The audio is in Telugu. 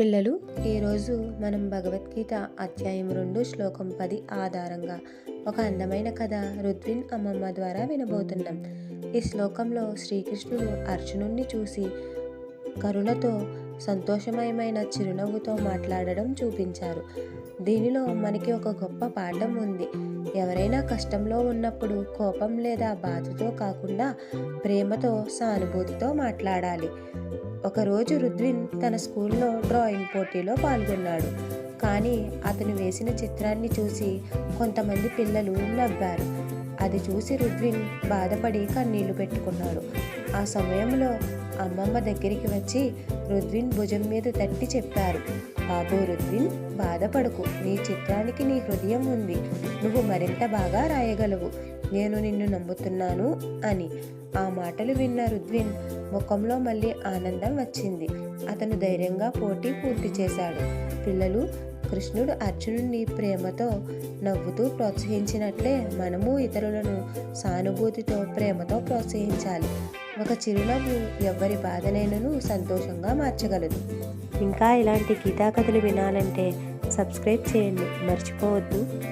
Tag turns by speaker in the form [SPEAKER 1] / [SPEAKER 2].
[SPEAKER 1] పిల్లలు ఈరోజు మనం భగవద్గీత అధ్యాయం రెండు శ్లోకం పది ఆధారంగా ఒక అందమైన కథ రుద్విన్ అమ్మమ్మ ద్వారా వినబోతున్నాం. ఈ శ్లోకంలో శ్రీకృష్ణుడు అర్జునుణ్ణి చూసి కరుణతో సంతోషమయమైన చిరునవ్వుతో మాట్లాడడం చూపించారు. దీనిలో మనకి ఒక గొప్ప పాఠం ఉంది. ఎవరైనా కష్టంలో ఉన్నప్పుడు కోపం లేదా బాధతో కాకుండా ప్రేమతో సానుభూతితో మాట్లాడాలి. ఒకరోజు రుద్విన్ తన స్కూల్లో డ్రాయింగ్ పోటీలో పాల్గొన్నాడు. కానీ అతను వేసిన చిత్రాన్ని చూసి కొంతమంది పిల్లలు నవ్వారు. అది చూసి రుద్విన్ బాధపడి కన్నీళ్ళు పెట్టుకున్నాడు. ఆ సమయంలో అమ్మమ్మ దగ్గరికి వచ్చి రుద్విన్ భుజం మీద తట్టి చెప్పారు. బాబు రుద్విన్ బాధపడకు. నీ చిత్రానికి నీ హృదయం ఉంది. నువ్వు మరింత బాగా రాయగలవు. నేను నిన్ను నమ్ముతున్నాను అని ఆ మాటలు విన్న రుద్విన్ ముఖంలో మళ్ళీ ఆనందం వచ్చింది. అతను ధైర్యంగా పోటీ పూర్తి చేశాడు. పిల్లలు కృష్ణుడు అర్జునుడిని ప్రేమతో నవ్వుతూ ప్రోత్సహించినట్లే మనము ఇతరులను సానుభూతితో ప్రేమతో ప్రోత్సహించాలి. ఒక చిరునవ్వు ఎవ్వరి బాధనైనను సంతోషంగా మార్చగలదు. ఇంకా ఇలాంటి గీతా కథలు వినాలంటే సబ్స్క్రైబ్ చేయండి. మర్చిపోవద్దు.